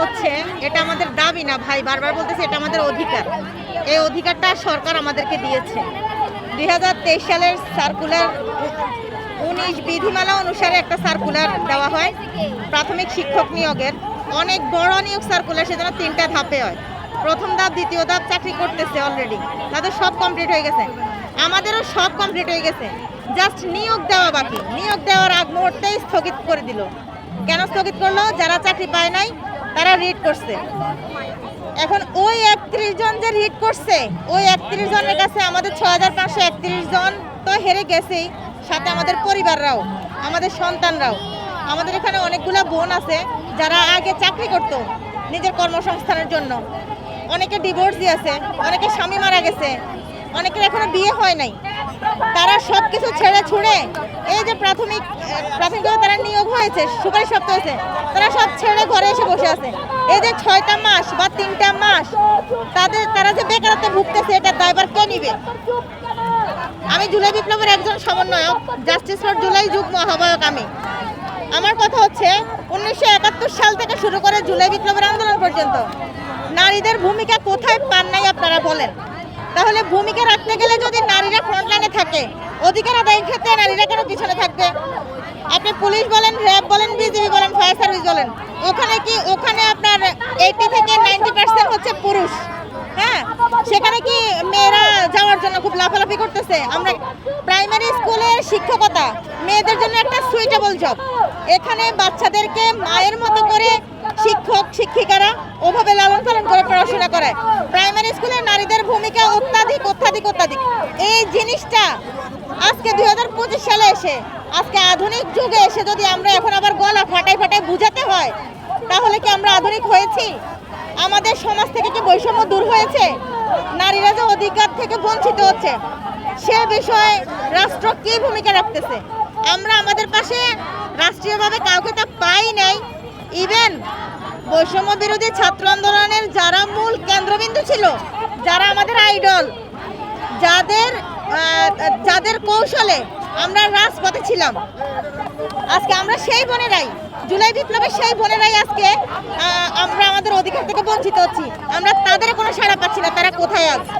হচ্ছে, এটা আমাদের দাবি না, ভাই বারবার বলতেছে, এটা আমাদের অধিকার। এই অধিকারটা সরকার আমাদেরকে দিয়েছে। দুই হাজার তেইশ সালের সার্কুলার উনিশ বিধিমালা অনুসারে একটা সার্কুলার দেওয়া হয়, প্রাথমিক শিক্ষক নিয়োগের। অনেক বড় নিয়োগ সার্কুলার সেজন্য তিনটা ধাপে হয়। প্রথম ধাপ, দ্বিতীয় ধাপ, চাকরি করতেছে অলরেডি তাদের সব কমপ্লিট হয়ে গেছে। আমাদেরও সব কমপ্লিট হয়ে গেছে। জাস্ট নিয়োগ দেওয়া বাকি। নিয়োগ দেওয়ার আগ মুহূর্তেই স্থগিত করে দিল। কেন স্থগিত করল? যারা চাকরি পায় নাই, তারা রিড করছে। এখন ওই একত্রিশ জন যে রিড করছে, ওই একত্রিশ জনের কাছে আমাদের ছ হাজার পাঁচশো একত্রিশ জন তো হেরে গেছেই। সাথে আমাদের পরিবাররাও, আমাদের সন্তানরাও। আমাদের এখানে অনেকগুলো বোন আছে, যারা আগে চাকরি করত নিজের কর্মসংস্থানের জন্য। অনেকে ডিভোর্স দিয়েছে অনেকে স্বামী মারা গেছে, অনেকের এখনও বিয়ে হয় নাই। তারা সব কিছু ছেড়ে ছুড়ে যে প্রাথমিক, প্রাথমিকভাবে তারা নিয়োগ হয়েছে, সুপারিশ প্রাপ্ত হয়েছে, তারা সব ছেড়ে ঘরে এসে বসে আছে। এই যে ছয়টা মাস বা তিনটা মাস, তাদের, তারা যে বেকারত্বে ভুগতেছে, এটা দায়বার কে নিবে? আমি জুলাই বিপ্লবের একজন সমন্বয়ক জাস্টিস ফর জুলাই যুগ্ম আহ্বায়ক আমি। আমার কথা হচ্ছে, উনিশশো একাত্তর সাল থেকে শুরু করে জুলাই বিপ্লবের আন্দোলন পর্যন্ত, নারীদের ভূমিকা কোথায় পান নাই আপনারা বলেন। তাহলে ভূমিকা রাখতে গেলে যদি নারীরা ফ্রন্টলাইনে থাকে। অধিকার আদায়ের ক্ষেত্রে নারীরা কেন পিছনে থাকবে? আপনি পুলিশ বলেন, র্যাব বলেন, বিজিবি বলেন, ফায়ার সার্ভিস বলেন। ওখানে কি, ওখানে আপনার এইটি থেকে নাইনটি পার্সেন্ট হচ্ছে পুরুষ। হ্যাঁ? সেখানে কি মেয়েরা যাওয়ার জন্য খুব লাফালাফি করতেছে? আমরা প্রাইমারি শিক্ষকতা, মেয়েদের জন্য একটা সুইটেবল জব এখানে বাচ্চাদেরকে মায়ের মতো করে শিক্ষক, শিক্ষিকারা ওভাবে লালন পালন করে পড়াশোনা করে প্রাইমারি স্কুলে নারীদের ভূমিকা অত্যাধিক অত্যাধিক অত্যাধিক। এই জিনিসটা আজকে দুই হাজার পঁচিশ সালে এসে, আজকে আধুনিক যুগে এসে যদি আমরা এখন আবার গলা ফাটাই ফাটাই বুঝাতে হয়, তাহলে কি আমরা আধুনিক হয়েছি? আমাদের সমাজ থেকে কি বৈষম্য দূর হয়েছে? নারীরা যে অধিকার থেকে বঞ্চিত হচ্ছে, সে বিষয়ে রাষ্ট্র কি ভূমিকা রাখতেছে? আমরা আমাদের পাশে রাষ্ট্রীয়ভাবে কাউকে তা পাই নাই। ইভেন বৈষম্য বিরোধী ছাত্র আন্দোলনের যারা মূল কেন্দ্রবিন্দু ছিল, যারা আমাদের আইডল যাদের যাদের কৌশলে আমরা রাজপথে ছিলাম। আজকে আমরা সেই বোনেরাই, জুলাই বিপ্লবের সেই বোনেরাই আজকে আমরা আমাদের অধিকার থেকে বঞ্চিত হচ্ছি। আমরা তাদের কোনো সাড়া পাচ্ছি না, তারা কোথায় আছে?